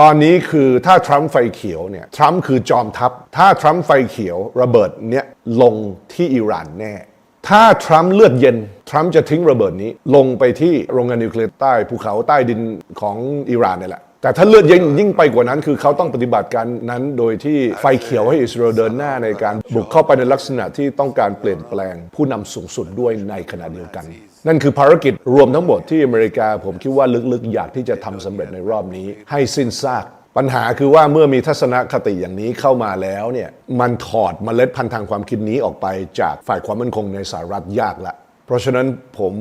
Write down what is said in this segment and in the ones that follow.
ตอนนี้คือถ้าทรัมป์ไฟเขียวเนี่ยทรัมป์คือจอมทัพ ถ้าทรัมป์ไฟเขียวระเบิดเนี่ยลงที่อิหร่านแน่ ถ้าทรัมป์เลือดเย็นทรัมป์จะทิ้งระเบิดนี้ ลงไปที่โรงงานนิวเคลียร์ใต้ภูเขาใต้ดินของอิหร่านนี่แหละ แต่ถ้าเลือดเย็นยิ่งไปกว่านั้น คือเขาต้องปฏิบัติการนั้น โดยที่ไฟเขียวให้อิสราเอลเดินหน้าในการบุกเข้าไปในลักษณะที่ต้องการเปลี่ยนแปลงผู้นำสูงสุดด้วยในขณะเดียวกัน นั่นคือภารกิจรวมทั้งหมดที่อเมริกาผมคิดว่าลึกๆ อยากที่จะทำสำเร็จในรอบนี้ ให้สิ้นซากปัญหาคือว่าเมื่อมีทัศนคติอย่างนี้เข้ามาแล้วเนี่ยมันถอดเมล็ดพันธุ์ทางความคิดนี้ออกไปจากฝ่ายความมั่นคงในสหรัฐยากละ เพราะฉะนั้นผม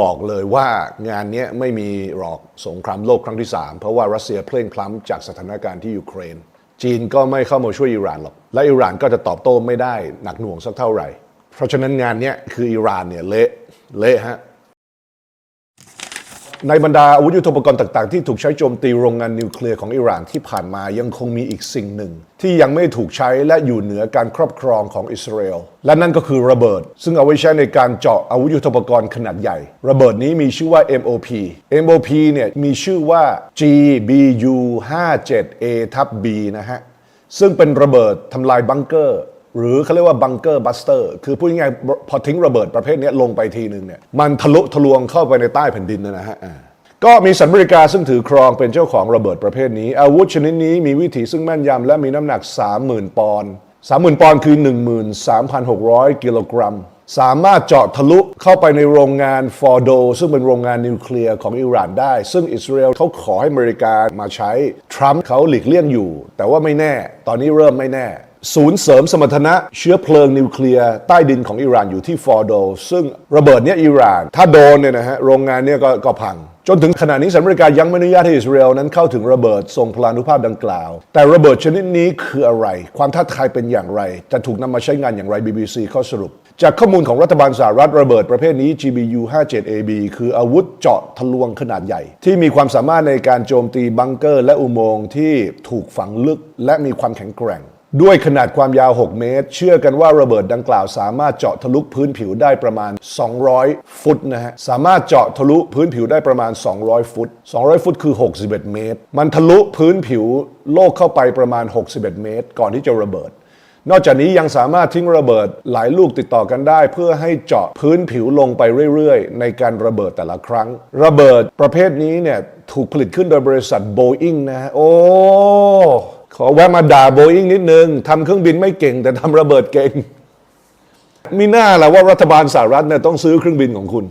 บอกเลยว่างานนี้ไม่มีหรอกสงครามโลกครั้งที่ 3 เพราะว่ารัสเซียเพล่งพล้ำจากสถานการณ์ที่ยูเครน จีนก็ไม่เข้ามาช่วยอิหร่านหรอก และอิหร่านก็จะตอบโต้ไม่ได้หนักหน่วงสักเท่าไหร่ เพราะฉะนั้นงานนี้คืออิหร่านเนี่ยเละเละฮะ ในบรรดาอาวุธยุทโธปกรณ์ต่าง ๆ ที่ถูกใช้โจมตีโรงงานนิวเคลียร์ของอิหร่านที่ผ่านมายังคงมีอีกสิ่งหนึ่ง ที่ยังไม่ถูกใช้และอยู่เหนือการครอบครองของอิสราเอลและนั่นก็คือระเบิด ซึ่งเอาไว้ใช้ในการเจาะอาวุธยุทโธปกรณ์ขนาดใหญ่ ระเบิดนี้มีชื่อว่า MOP MOP เนี่ยมีชื่อว่า GBU 57 A ทับ B นะฮะซึ่งเป็นระเบิดทำลายบังเกอร์ หรือเขาเรียกว่าบังเกอร์บัสเตอร์คือพูดง่ายๆพอทิ้งระเบิดประเภทนี้ลงไปทีหนึ่งเนี่ยมันทะลุทะลวงเข้าไปในใต้แผ่นดินนะฮะก็มีสหรัฐอเมริกาซึ่งถือครองเป็นเจ้าของระเบิดประเภทนี้ อาวุธชนิดนี้มีวิถีซึ่งแม่นยำและมีน้ำหนัก 30,000 ปอนด์30,000 ปอนด์คือ 13,600 กิโลกรัม สามารถเจาะทะลุเข้าไปในโรงงานฟอร์โด ซึ่งเป็นโรงงานนิวเคลียร์ของอิหร่านได้ ซึ่งอิสราเอลเขาขอให้อเมริกามาใช้ ทรัมป์เขาหลีกเลี่ยงอยู่ แต่ว่าไม่แน่ ตอนนี้เริ่มไม่แน่ ศูนย์เสริมสมรรถนะเชื้อเพลิงนิวเคลียร์ใต้ดินของอิหร่านอยู่ที่ฟอร์โด ซึ่งระเบิดเนี้ยอิหร่าน ถ้าโดนเนี่ยนะฮะโรงงานเนี้ยก็ก็พัง จนถึงขณะนี้สหรัฐอเมริกายังไม่อนุญาตให้อิสราเอลนั้นเข้าถึงระเบิดทรงพลานุภาพดังกล่าว แต่ระเบิดชนิดนี้คืออะไร ความท้าทายเป็นอย่างไร จะถูกนำมาใช้งานอย่างไร BBC ข้อสรุป จากข้อมูลของรัฐบาลสหรัฐระเบิดประเภทนี้ GBU 57AB คืออาวุธเจาะทะลวงขนาดใหญ่ ที่มีความสามารถในการโจมตีบังเกอร์ และอุโมงค์ที่ถูกฝังลึก และมีความแข็งแกร่ง ด้วยขนาดความยาว 6 เมตร เชื่อกันว่าระเบิดดังกล่าว สามารถเจาะทะลุพื้นผิวได้ประมาณ 200 ฟุตนะฮะ สามารถเจาะทะลุพื้นผิวได้ประมาณ 200 ฟุต 200 ฟุตคือ 61 เมตร มันทะลุพื้นผิวโลกเข้าไปประมาณ 61 เมตร ก่อนที่จะระเบิด นอกจากนี้ยังสามารถทิ้งระเบิดหลายลูกติดต่อกันได้ เพื่อให้เจาะพื้นผิวลงไปเรื่อยๆ ในการระเบิดแต่ละครั้ง ระเบิดประเภทนี้เนี่ยถูกผลิตขึ้นโดยบริษัทโบอิงนะฮะ โอ้ ขอแวะมาด่าโบอิงนิดนึงทำเครื่องบินไม่เก่ง แต่ทำระเบิดเก่ง มีหน้าแหละว่ารัฐบาลสหรัฐเนี่ยต้องซื้อเครื่องบินของคุณ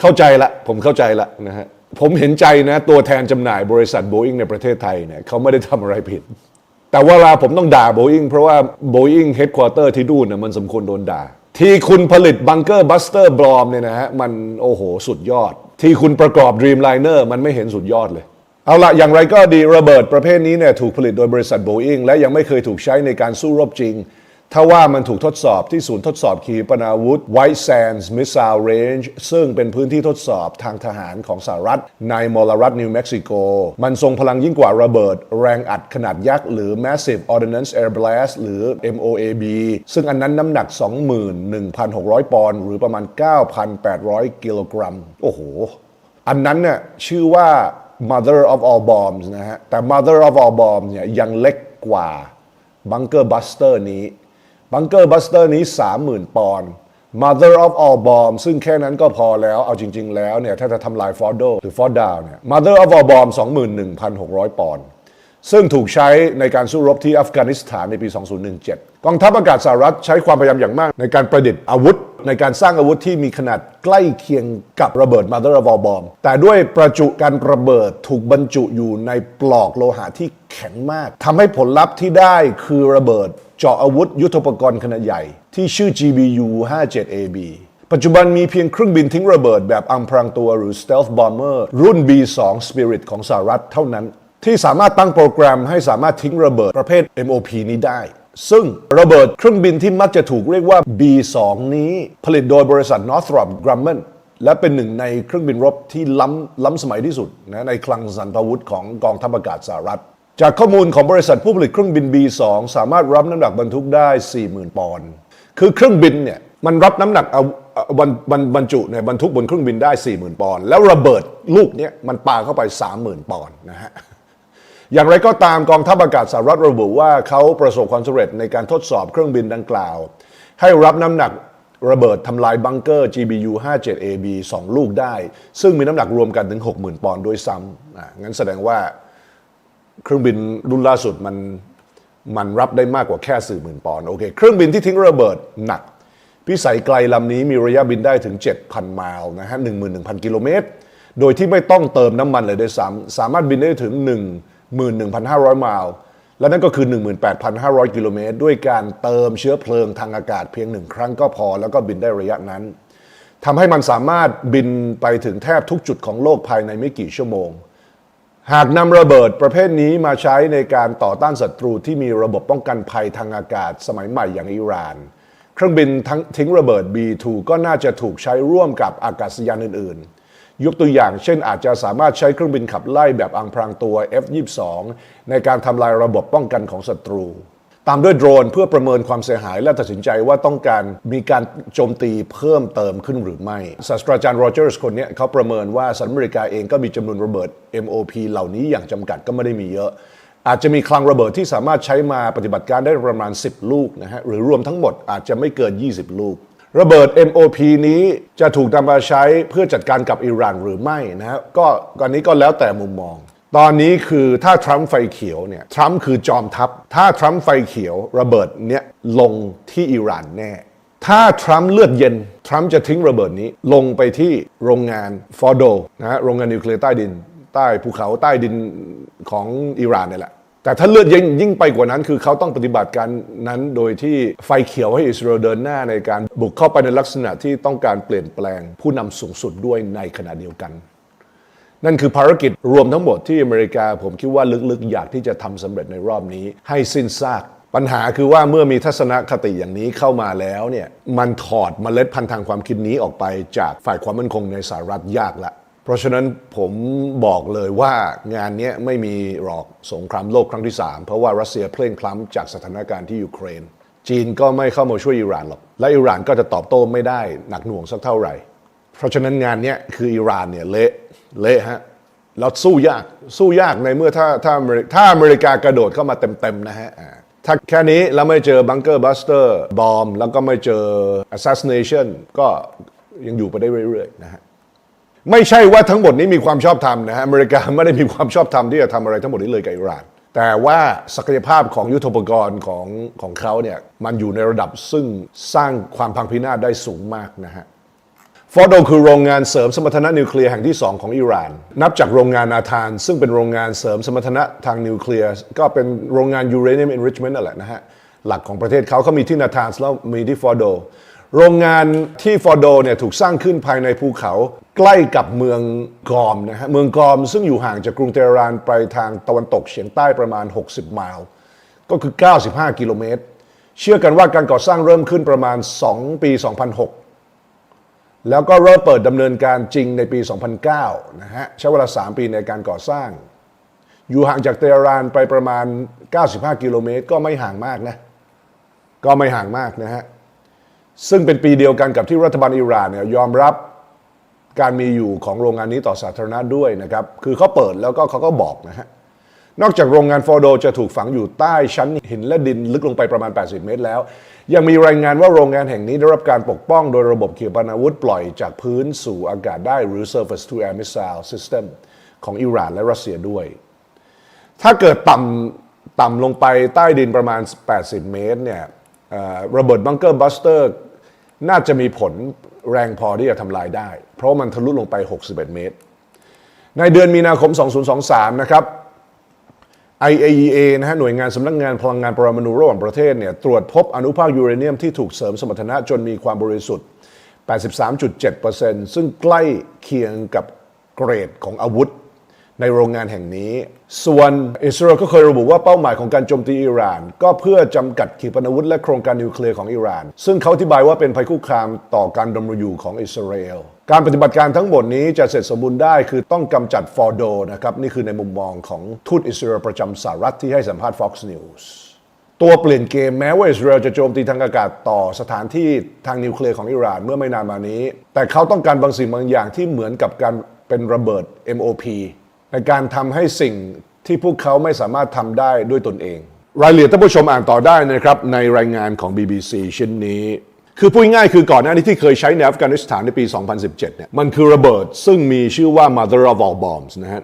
เข้าใจละผมเข้าใจละนะฮะผมเห็นใจนะ ตัวแทนจำหน่ายบริษัทโบอิงในประเทศไทยเนี่ยเขาไม่ได้ทำอะไรผิด แต่ว่าเวลาผมต้องด่าโบอิงเพราะว่าโบอิงเฮดค q u เตอร์ที่ดูนน่ะมันสมควรโดนด่าที่คุณผลิตบังเกอร์บัสเตอร์บลอมเนี่ยนะฮะมันโอ้โหสุดยอด ที่คุณประกอบ Dreamliner มันไม่เห็นสุดยอดเลย เอาละอย่างไรก็ดีระเบิดประเภทนี้เนี่ยถูกผลิตโดยบริษัทโบอิงและยังไม่เคยถูกใช้ในการสู้รบจริงถ้าว่ามันถูกทดสอบที่ศูนย์ทดสอบขีปนาวุธ White Sands Missile Range ซึ่งเป็นพื้นที่ทดสอบทางทหารของสหรัฐ ในมลรัฐนิวเม็กซิโก มันทรงพลังยิ่งกว่าระเบิด แรงอัดขนาดยักษ์ หรือ Massive Ordnance Air Blast หรือ MOAB ซึ่งอันนั้นน้ำหนัก 21,600 ปอนด์หรือประมาณ 9,800 กิโลกรัม โอ้โห อันนั้นเนี่ยชื่อว่า mother of all bombs นะฮะ แต่ mother of all bombs เนี่ยยังเล็กกว่า bunker buster นี้ bunker buster นี้ 30,000 ปอนด์ mother of all bombs ซึ่งแค่นั้นก็พอแล้ว เอาจริง ๆ แล้วเนี่ย ถ้าจะทำลายฟอร์โดหรือฟอร์ดาวเนี่ย mother of all bombs 21,600 ปอนด์ ซึ่งถูกใช้ในการสู้รบที่อัฟกานิสถานในปี 2017 กองทัพอากาศสหรัฐใช้ความพยายามอย่างมากในการประดิษฐ์อาวุธ ในการสร้างอาวุธที่มีขนาดใกล้เคียงกับระเบิด Mother of all bomb แต่ด้วยประจุการระเบิดถูกบรรจุอยู่ในปลอกโลหะที่แข็งมากทำให้ผลลัพธ์ที่ได้คือระเบิดเจาะอาวุธยุทโธปกรณ์ขนาดใหญ่ ที่ชื่อ GBU 57AB ปัจจุบันมีเพียงเครื่องบินทิ้งระเบิดแบบอำพรางตัวหรือ stealth bomber รุ่น B2 Spirit ของสหรัฐเท่านั้น ที่สามารถตั้งโปรแกรมให้สามารถทิ้งระเบิดประเภท MOP นี้ได้ ซึ่งระเบิดเครื่องบินที่มักจะถูกเรียกว่า B2 นี้ ผลิตโดยบริษัท Northrop Grumman และเป็นหนึ่งในเครื่องบินรบที่ล้ำล้ำสมัยที่สุดนะในคลังสันพาวุธของกองทัพอากาศสหรัฐ จากข้อมูลของบริษัทผู้ผลิตเครื่องบิน B2 สามารถรับน้ำหนักบรรทุกได้ 40,000 ปอนด์คือเครื่องบินเนี่ยมันรับน้ำหนักเอาบรรบรรบรรจุเนี่ยบรรทุกบนเครื่องบินได้ 40,000 ปอนด์แล้วระเบิดลูกเนี้ยมันปาเข้าไป 30,000 ปอนด์นะฮะ อย่างไรก็ตามกองทัพอากาศสหรัฐระบุว่าเขาประสบความสำเร็จในการทดสอบเครื่องบินดังกล่าว ให้รับน้ำหนักระเบิดทำลายบังเกอร์ GBU 57AB 2 ลูกได้ ซึ่งมีน้ำหนักรวมกันถึง 60,000 ปอนด์ด้วยซ้ำอะงั้นแสดงว่าเครื่องบินรุ่นล่าสุดมันมันรับได้มากกว่าแค่สี่หมื่นปอนด์โอเคเครื่องบินที่ทิ้งระเบิดหนัก พิสัยไกลลำนี้มีระยะบินได้ถึง 7,000 ไมล์นะฮะ11,000 กิโลเมตร โดยที่ไม่ต้องเติมน้ำมันเลยด้วยซ้ำสามารถบินได้ถึง 11,500 ไมล์และนั่นก็คือ 18,500 กิโลเมตร ด้วยการเติมเชื้อเพลิงทางอากาศเพียงหนึ่งครั้งก็พอ แล้วก็บินได้ระยะนั้นทำให้มันสามารถบินไปถึงแทบทุกจุดของโลกภายในไม่กี่ชั่วโมง หากนำระเบิดประเภทนี้มาใช้ในการต่อต้านศัตรูที่มีระบบป้องกันภัยทางอากาศสมัยใหม่อย่างอิหร่าน เครื่องบินทั้งทิ้งระเบิด B2 ก็น่าจะถูกใช้ร่วมกับอากาศยานอื่นๆ ยกตัวอย่าง เช่นอาจจะสามารถใช้เครื่องบินขับไล่แบบอังพรางตัว F22 ในการทำลายระบบป้องกันของศัตรู ตามด้วยโดรนเพื่อประเมินความเสียหายและตัดสินใจว่าต้องการมีการโจมตีเพิ่มเติมขึ้นหรือไม่ศาสตราจารย์โรเจอร์สคนนี้เขาประเมินว่าสหรัฐอเมริกาเองก็มีจำนวนระเบิด MOP เหล่านี้อย่างจำกัดก็ไม่ได้มีเยอะอาจจะมีคลังระเบิดที่สามารถใช้มาปฏิบัติการได้ประมาณ 10 ลูกนะฮะหรือรวมทั้งหมดอาจจะไม่เกิน 20 ลูก ระเบิด MOP นี้จะถูกนำมาใช้เพื่อจัดการกับอิหร่านหรือไม่นะฮะก็กอนนี้ก็แล้วแต่มุมมอง ตอนนี้คือถ้าทรัมป์ไฟเขียวเนี่ยทรัมป์คือจอมทัพ ถ้าทรัมป์ไฟเขียวระเบิดเนี่ยลงที่อิหร่านแน่ ถ้าทรัมป์เลือดเย็น ทรัมป์จะทิ้งระเบิดนี้ลงไปที่โรงงานฟอร์โดนะฮะโรงงานนิวเคลียร์ใต้ดิน ใต้ภูเขาใต้ดินของอิหร่านนี่แหละ แต่ถ้าเลือดเย็นยิ่งไปกว่านั้นคือเขาต้องปฏิบัติการนั้นโดยที่ไฟเขียวให้อิสราเอลเดินหน้าในการบุกเข้าไปในลักษณะที่ต้องการเปลี่ยนแปลงผู้นำสูงสุดด้วยในขณะเดียวกัน นั่นคือภารกิจรวมทั้งหมดที่อเมริกาผมคิดว่าลึกๆ อยากที่จะทำสำเร็จในรอบนี้ ให้สิ้นซาก ปัญหาคือว่าเมื่อมีทัศนคติอย่างนี้เข้ามาแล้วเนี่ยมันถอดเมล็ดพันธุ์ทางความคิดนี้ออกไปจากฝ่ายความมั่นคงในสหรัฐยากละ ราะฉะนั้นผมบอกเลยว่างานนี้ไม่มีหรอกสงครามโลกครั้งที่ 3 เพราะว่ารัสเซียเพล่งพล้ำจากสถานการณ์ที่ยูเครน จีนก็ไม่เข้ามาช่วยอิหร่านหรอก และอิหร่านก็จะตอบโต้ไม่ได้หนักหน่วงสักเท่าไหร่ เพราะฉะนั้นงานนี้คืออิหร่านเนี่ยเละเละฮะแล้วสู้ยากสู้ยากในเมื่อถ้าถ้าเมริถ้าอเมริกากระโดดเข้ามาเต็มๆนะฮะถ้าแค่นี้แล้วไม่เจอบังเกอร์บัสเตอร์บอมแล้วก็ไม่เจอ assassination ก็ยังอยู่ไปได้เรื่อยๆนะฮะ ไม่ใช่ว่าทั้งหมดนี้มีความชอบธรรมนะฮะอเมริกาไม่ได้มีความชอบธรรมที่จะทำอะไรทั้งหมดนี้เลยกับอิหร่าน แต่ว่าศักยภาพของยุทธปกรณ์ของของเขาเนี่ยมันอยู่ในระดับซึ่งสร้างความพังพินาศได้สูงมากนะฮะฟอร์โดคือโรงงานเสริมสมรรถนะนิวเคลียร์แห่งที่ 2 ของอิหร่าน นับจากโรงงานนาธาน ซึ่งเป็นโรงงานเสริมสมรรถนะทางนิวเคลียร์ ก็เป็นโรงงานยูเรเนียม enrichment นั่นแหละนะฮะ หลักของประเทศเขาเขามีที่นาธานแล้วมีที่ฟอร์โด โรงงานที่ฟอร์โดเนี่ยถูกสร้างขึ้นภายในภูเขา ใกล้กับเมืองกอมนะฮะเมืองกอมซึ่งอยู่ห่างจากกรุงเตหะรานไปทางตะวันตกเฉียงใต้ประมาณ 60 ไมล์ก็คือ 95 กิโลเมตร เชื่อกันว่าการก่อสร้างเริ่มขึ้นประมาณ 2 ปี 2006 แล้วก็เริ่มเปิดดำเนินการจริงในปี 2009 นะฮะใช้เวลา 3 ปีในการก่อสร้าง อยู่ห่างจากเตหะรานไปประมาณ 95 กิโลเมตร ก็ไม่ห่างมากนะก็ไม่ห่างมากนะฮะซึ่งเป็นปีเดียวกันกับที่รัฐบาลอิหร่านเนี่ยยอมรับ การมีอยู่ของโรงงานนี้ต่อสาธารณะด้วยนะครับ คือเขาเปิดแล้วก็เขาก็บอกนะฮะ นอกจากโรงงานฟอร์โดจะถูกฝังอยู่ใต้ชั้นหินและดินลึกลงไปประมาณ 80 เมตรแล้ว ยังมีรายงานว่าโรงงานแห่งนี้ได้รับการปกป้องโดยระบบขีปนาวุธปล่อยจากพื้นสู่อากาศได้หรือ surface to air missile system ของอิหร่านและรัสเซียด้วย ถ้าเกิดต่ำต่ำลงไปใต้ดินประมาณ 80 เมตรเนี่ยระเบิดบังเกอร์บัสเตอร์น่าจะมีผล แรงพอที่จะทำลายได้ เพราะมันทะลุลงไป 61 เมตร ในเดือนมีนาคม 2023 นะครับ IAEA นะฮะหน่วยงานสำนักงานพลังงานปรมาณูระหว่างประเทศเนี่ยตรวจพบอนุภาคยูเรเนียมที่ถูกเสริมสมรรถนะจนมีความบริสุทธิ์ 83.7%ซึ่งใกล้เคียงกับเกรดของอาวุธ ในโรงงานแห่งนี้ ส่วนอิสราเอลก็เคยระบุว่าเป้าหมายของการโจมตีอิหร่าน ก็เพื่อจำกัดขีปนาวุธและโครงการนิวเคลียร์ของอิหร่าน ซึ่งเขาอธิบายว่าเป็นภัยคุกคามต่อการดำรงอยู่ของอิสราเอลการปฏิบัติการทั้งหมดนี้จะเสร็จสมบูรณ์ได้คือต้องกำจัดฟอร์โดนะครับ นี่คือในมุมมองของทูตอิสราเอลประจำสหรัฐที่ให้สัมภาษณ์ Fox News ตัวเปลี่ยนเกมแม้ว่าอิสราเอลจะโจมตีทางอากาศต่อสถานที่ทางนิวเคลียร์ของอิหร่านเมื่อไม่นานมานี้ แต่เขาต้องการบางสิ่งบางอย่างที่เหมือนกับการเป็นระเบิด MOP ในการทำให้สิ่งที่พวกเขาไม่สามารถทำได้ด้วยตนเอง รายละเอียดท่านผู้ชมอ่านต่อได้นะครับในรายงานของ BBC ชิ้นนี้ คือพูดง่ายคือก่อนหน้านี้ที่เคยใช้ในอัฟกานิสถานในปี 2017 เนี่ยมันคือระเบิดซึ่งมีชื่อว่า Mother of all bombs นะฮะ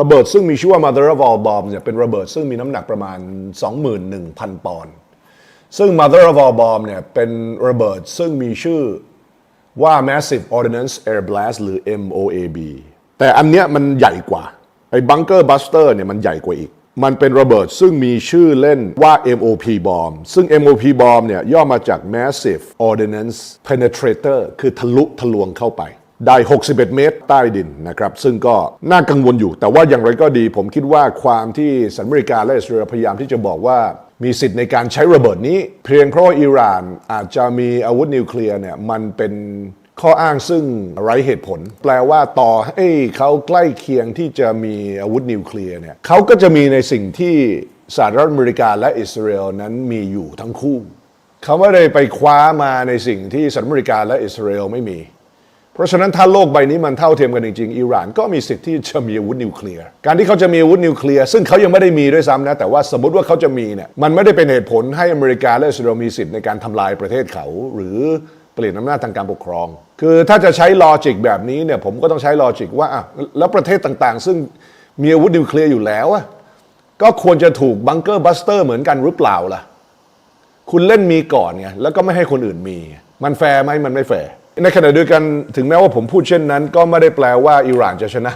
ระเบิดซึ่งมีชื่อว่า Mother of all bombs เนี่ยเป็นระเบิดซึ่งมีน้ำหนักประมาณ 21,000 ปอนด์ซึ่ง Mother of all bomb เนี่ยเป็นระเบิดซึ่งมีชื่อว่า Massive Ordnance Air Blast หรือ MOAB แต่อันเนี้ยมันใหญ่กว่าไอ้ Bunker Buster เนี่ยมันใหญ่กว่าอีก มันเป็นระเบิดซึ่งมีชื่อเล่นว่า MOP bomb ซึ่ง MOP bomb เนี่ยย่อมาจาก Massive Ordnance Penetrator คือทะลุทะลวงเข้าไป ได้ 61 เมตรใต้ดินนะครับ ซึ่งก็น่ากังวลอยู่ แต่ว่าอย่างไรก็ดี ผมคิดว่าความที่สหรัฐอเมริกาและอิสราเอลพยายามที่จะบอกว่ามีสิทธิ์ในการใช้ระเบิดนี้ เพียงเพราะอิหร่านอาจจะมีอาวุธนิวเคลียร์เนี่ยมันเป็น ข้ออ้างซึ่งไร้เหตุผล แปลว่าต่อให้เขาใกล้เคียงที่จะมีอาวุธนิวเคลียร์เนี่ยเขาก็จะมีในสิ่งที่สหรัฐอเมริกาและอิสราเอลนั้นมีอยู่ทั้งคู่เขาไม่ได้ไปคว้ามาในสิ่งที่สหรัฐอเมริกาและอิสราเอลไม่มี เพราะฉะนั้นถ้าโลกใบนี้มันเท่าเทียมกันจริงๆ อิหร่านก็มีสิทธิ์ที่จะมีอาวุธนิวเคลียร์ การที่เขาจะมีอาวุธนิวเคลียร์ซึ่งเขายังไม่ได้มีด้วยซ้ำนะ แต่ว่าสมมติว่าเขาจะมีเนี่ย มันไม่ได้เป็นเหตุผลให้อเมริกาและอิสราเอลมีสิทธิ์ในการทำลายประเทศเขา หรือเปลี่ยนอำนาจทางการปกครอง คือถ้าจะใช้ลอจิกแบบนี้เนี่ยผมก็ต้องใช้ลอจิกว่าอะแล้วประเทศต่างๆ ซึ่งมีอาวุธนิวเคลียร์อยู่แล้วอะก็ควรจะถูกบังเกอร์บัสเตอร์เหมือนกันหรือเปล่าล่ะ คุณเล่นมีก่อนไงแล้วก็ไม่ให้คนอื่นมี มันแฟร์ไหมมันไม่แฟร์ในขณะเดียวกันถึงแม้ว่าผมพูดเช่นนั้น ก็ไม่ได้แปลว่าอิหร่านจะชนะ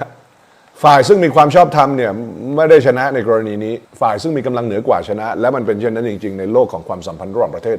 ฝ่ายซึ่งมีความชอบธรรมเนี่ยไม่ได้ชนะในกรณีนี้ ฝ่ายซึ่งมีกำลังเหนือกว่าชนะ และมันเป็นเช่นนั้นจริง ๆ ในโลกของความสัมพันธ์ระหว่างประเทศ